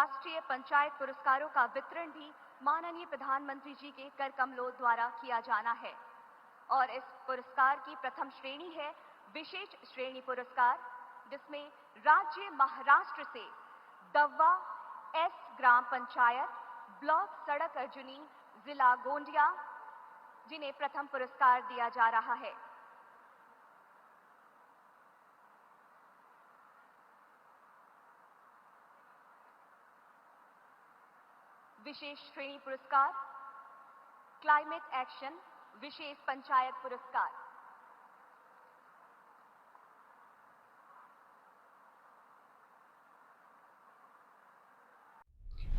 राष्ट्रीय पंचायत पुरस्कारों का वितरण भी माननीय प्रधानमंत्री जी के कर कमलों द्वारा किया जाना है। और इस पुरस्कार की प्रथम श्रेणी है विशेष श्रेणी पुरस्कार, जिसमें राज्य महाराष्ट्र से दव्वा एस ग्राम पंचायत, ब्लॉक सड़क अर्जुनी, जिला गोंडिया, जिन्हें प्रथम पुरस्कार दिया जा रहा है। विशेष श्रेणी पुरस्कार क्लाइमेट एक्शन विशेष पंचायत पुरस्कार।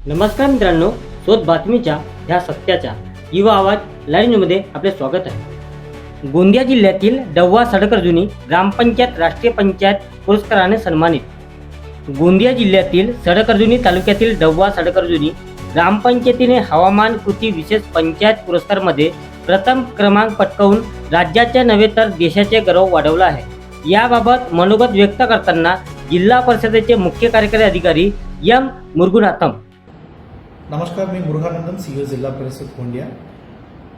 नमस्कार मित्रांनो शोध बातमीच्या ह्या सत्याच्या युवा आवाज लाईव्ह आपले स्वागत आहे. गोंदिया जिल्ह्यातील डव्वा सडकर्जुनी ग्रामपंचायत राष्ट्रीय पंचायत पुरस्काराने सन्मानित। गोंदिया जिल्ह्यातील सडकर्जुनी तालुक्यातील डव्वा सडकर्जुनी ग्रामपंचायतीने हवामान कृती विशेष पंचायत पुरस्कारमध्ये प्रथम क्रमांक पटकावून राज्याचे नव्हे तर देशाचे गौरव वाढवला आहे. याबाबत मनोगत व्यक्त करताना जिल्हा परिषदेचे मुख्य कार्यकारी अधिकारी एम मुरुगुनाथम. नमस्कार मी मुरुगानंदन सी जिल्हा परिषद Gondia.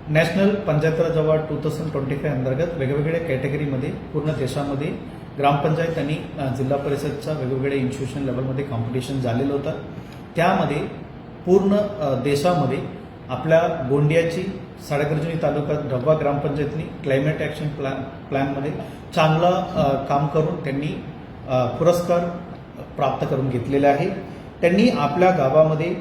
National panchayat award two thousand twenty five अंतर्गत वेगवेगळ्या कॅटेगरीमध्ये पूर्ण देशामध्ये ग्रामपंचायत आणि जिल्हा परिषदच्या वेगवेगळ्या इन्स्टिट्यूशन लेवलमध्ये कॉम्पिटिशन झालेलं होतं. त्यामध्ये पूर्ण देशामध्ये आपल्या गोंदियाची साडेगर्जुनी तालुक्यात डब्बा ग्रामपंचायतनी क्लायमेट ॲक्शन प्लॅन प्लॅनमध्ये चांगलं काम करून त्यांनी पुरस्कार प्राप्त करून घेतलेले आहे. त्यांनी आपल्या गावामध्ये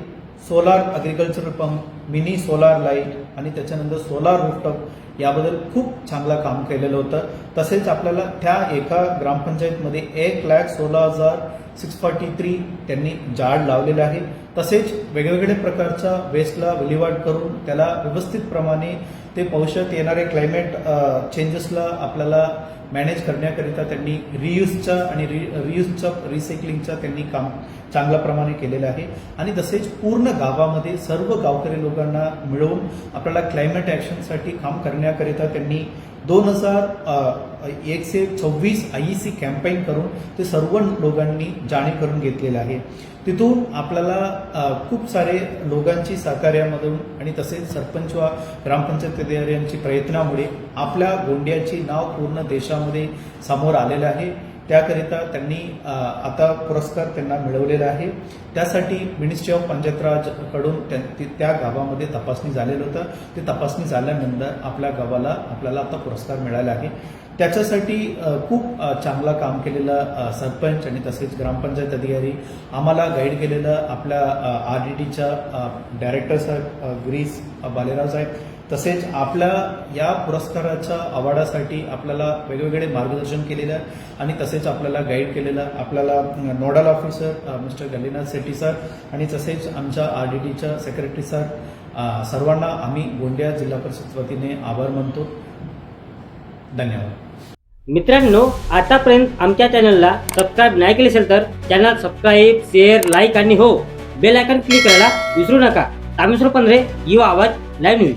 solar agriculture pump mini solar light आणि त्याच्यानंतर सोलार रूफटॉप याबद्दल खूप चांगलं काम केलेलं होतं. तसेच आपल्याला त्या एका ग्रामपंचायतमध्ये एक लॅक सोळा हजार सिक्स फॉर्टी थ्री त्यांनी जाड लावलेलं आहे. तसेच वेगवेगळ्या प्रकारच्या वेस्टला विल्हेवाट करून त्याला व्यवस्थितप्रमाणे ते पावसात येणारे क्लायमेट चेंजेसला आपल्याला मॅनेज करण्याकरिता त्यांनी रियूजच्या आणि रि रियूजच्या रिसायकलिंगच्या त्यांनी काम चांगल्या प्रमाणे केलेलं आहे. आणि तसेच पूर्ण गावामध्ये सर्व गावकरी लोकांना मिळवून आपल्याला क्लायमेट ॲक्शनसाठी काम करण्याकरिता त्यांनी दोन हजार एकशे सव्वीस आय सी कॅम्पेन करून ते सर्व लोकांनी जाणीव करून घेतलेलं आहे. तिथून आपल्याला खूप सारे लोकांची सहकार्यामधून आणि तसेच सरपंच व ग्रामपंचायत अधिकाऱ्यांची प्रयत्नामुळे आपल्या गोंडियाची नाव पूर्ण देशामध्ये समोर आलेलं आहे. त्याकरिता त्यांनी आता पुरस्कार त्यांना मिळवलेला आहे. त्यासाठी मिनिस्ट्री ऑफ पंचायत त्या- गावामध्ये तपासणी झालेलं होतं. ते तपासणी झाल्यानंतर आपल्या गावाला आपल्याला आता पुरस्कार मिळाला आहे. त्याच्यासाठी खूप चांगला चांगलं काम केलेलं सरपंच आणि तसेच ग्रामपंचायत अधिकारी आम्हाला गाईड केलेलं आपल्या आर डी टीच्या डायरेक्टर साहेब ग्रीस बालेराव साहेब तसेच आपल्या या पुरस्काराच्या अवॉर्डासाठी आपल्याला वेगवेगळे मार्गदर्शन केलेलं आहे आणि तसेच आपल्याला गाईड केलेलं आपल्याला nodal officer mister Gallinath Shetty sir आणि तसेच आमच्या आर डी टीच्या सेक्रेटरी सर सर्वांना आम्ही गोंदिया जिल्हा परिषद वतीने आभार मानतो. धन्यवाद. मित्रांनो आतापर्यंत आमच्या चॅनलला सबस्क्राईब नाही केले असेल तर चॅनल सबस्क्राईब शेअर लाईक आणि हो बेल आयकॉन क्लिक करायला विसरू नका. तामेश्वर पंधरे युवा आवाज लाईव्ह न्यूज